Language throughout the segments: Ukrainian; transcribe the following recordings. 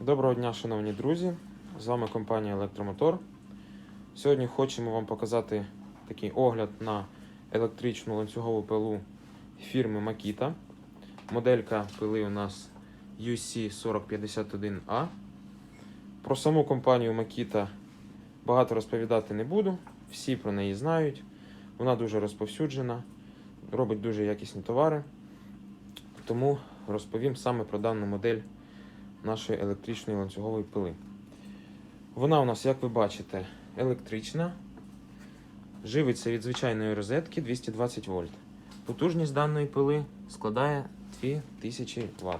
Доброго дня, шановні друзі! З вами компанія Електромотор. Сьогодні хочемо вам показати такий огляд на електричну ланцюгову пилу фірми Makita. Моделька пили у нас UC4051A. Про саму компанію Makita багато розповідати не буду. Всі про неї знають. Вона дуже розповсюджена, робить дуже якісні товари. Тому розповім саме про дану модель нашої електричної ланцюгової пили. Вона у нас, як ви бачите, електрична. Живиться від звичайної розетки 220 вольт. Потужність даної пили складає 2000 Вт.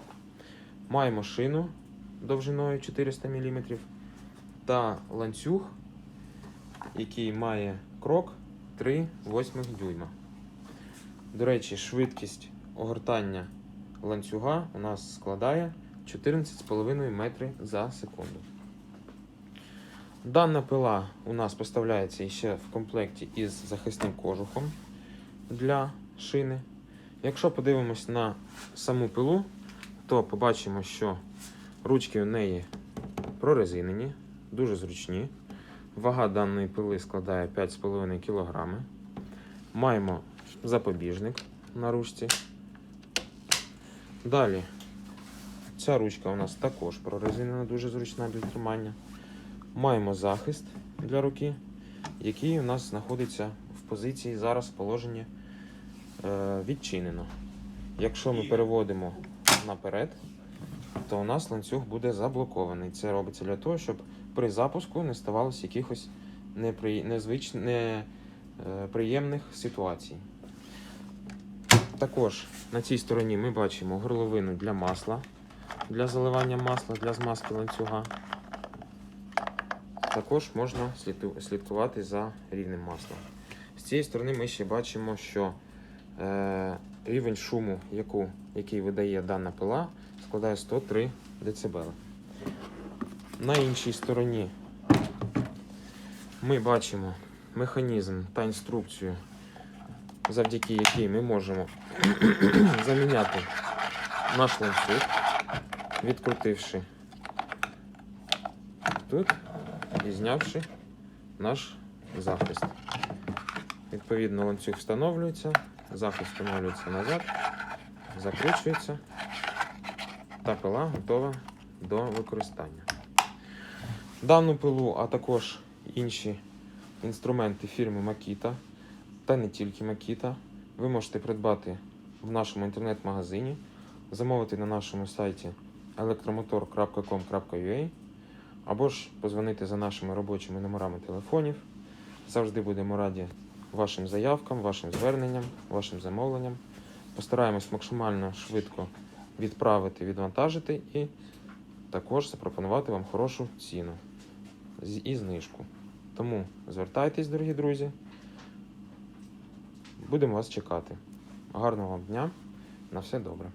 Маємо шину довжиною 400 мм та ланцюг, який має крок 3,8 дюйма. До речі, швидкість огортання ланцюга у нас складає 14,5 метри за секунду. Дана пила у нас поставляється ще в комплекті із захисним кожухом для шини. Якщо подивимось на саму пилу, то побачимо, що ручки у неї прорезинені, дуже зручні. Вага даної пили складає 5,5 кг. Маємо запобіжник на ручці. Далі Ця ручка у нас також прорезинена, дуже зручна для тримання. Маємо захист для руки, який у нас знаходиться в позиції зараз в положенні е, відчинено. Якщо ми переводимо наперед, то у нас ланцюг буде заблокований. Це робиться для того, щоб при запуску не ставалося якихось неприємних ситуацій. Також на цій стороні ми бачимо горловину для масла для заливання масла, для змазки ланцюга. Також можна слідкувати за рівнем масла. З цієї сторони ми ще бачимо, що е, рівень шуму, яку, який видає дана пила, складає 103 дБ. На іншій стороні ми бачимо механізм та інструкцію, завдяки якій ми можемо заміняти наш ланцюг відкрутивши тут і знявши наш захист. Відповідно, ланцюг встановлюється, захист встановлюється назад, закручується та пила готова до використання. Дану пилу, а також інші інструменти фірми Makita та не тільки Makita, ви можете придбати в нашому інтернет-магазині, замовити на нашому сайті elektromotor.com.ua або ж позвонити за нашими робочими номерами телефонів. Завжди будемо раді вашим заявкам, вашим зверненням, вашим замовленням. Постараємось максимально швидко відправити, відвантажити і також запропонувати вам хорошу ціну і знижку. Тому звертайтесь, дорогі друзі. Будемо вас чекати. Гарного вам дня. На все добре.